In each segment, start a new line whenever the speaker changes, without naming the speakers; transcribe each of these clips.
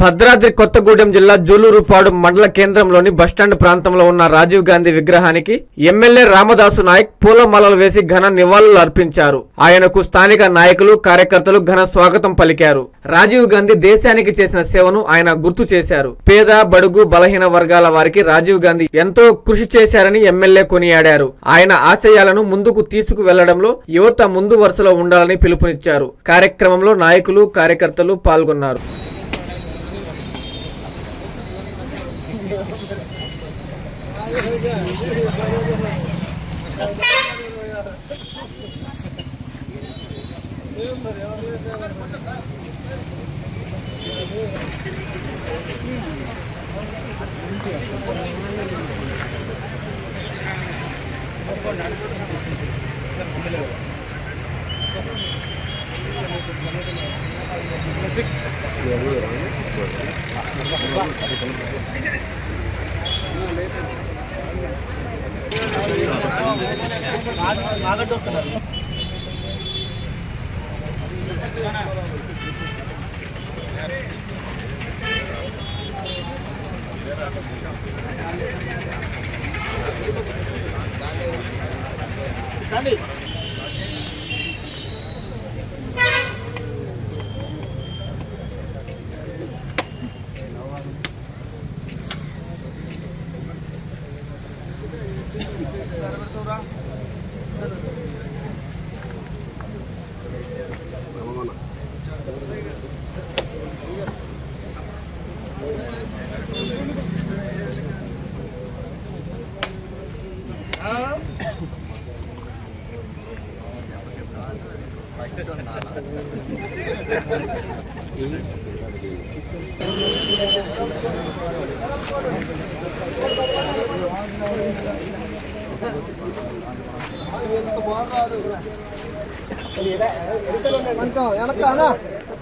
భద్రాద్రి కొత్తగూడెం జిల్లా జూలూరుపాడు మండల కేంద్రంలోని బస్టాండ్ ప్రాంతంలో ఉన్న రాజీవ్ గాంధీ విగ్రహానికి ఎమ్మెల్యే రామదాసు నాయక్ పూలమాలలు వేసి ఘన నివాళులు అర్పించారు. ఆయనకు స్థానిక నాయకులు కార్యకర్తలు ఘన స్వాగతం పలికారు. రాజీవ్ గాంధీ దేశానికి చేసిన సేవను ఆయన గుర్తు చేశారు. పేద బడుగు బలహీన వర్గాల వారికి రాజీవ్ గాంధీ ఎంతో కృషి చేశారని ఎమ్మెల్యే కొనియాడారు. ఆయన ఆశయాలను ముందుకు తీసుకు వెళ్ళడంలో యువత ముందు వరుసలో ఉండాలని పిలుపునిచ్చారు. కార్యక్రమంలో నాయకులు కార్యకర్తలు పాల్గొన్నారు.
కొంచెం వెనక అన్నా. ఎట్లా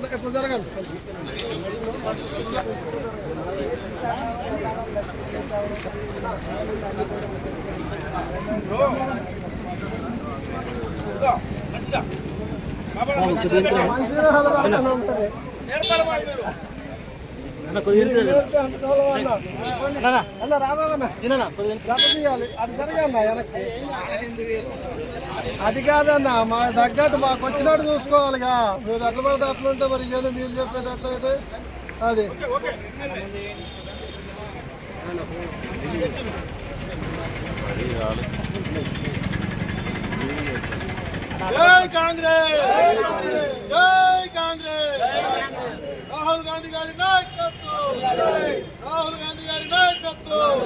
ఎట్లా జరగండి మంచిగా హలవాలన్నా ఉంటది. అది. వెనక్కి అది కాదన్న మా తగ్గట్టు మాకు వచ్చినట్టు చూసుకోవాలిగా మీరు అట్లా పడితే ఉంటే మరి ఏదో మీరు చెప్పేటట్లయితే అది
జై కాంగ్రెస్! జై కాంగ్రెస్! రాహుల్ గాంధీ గారి నాయకత్వం! రాహుల్ గాంధీ గారి నాయకత్వం!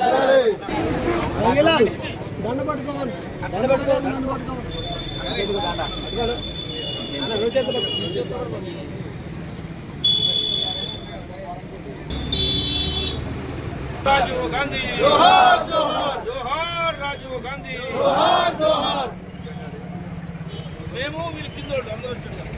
దండ పట్టుకోవాలి దండ పట్టుకోవాలి దండ పట్టుకోవాలి
రాజీవ్ గాంధీ. జోహార్ జోహార్ జోహార్ రాజీవ్ గాంధీ. జోహార్ జోహార్. మేము వీళ్ళ కింద అందరూ వచ్చారు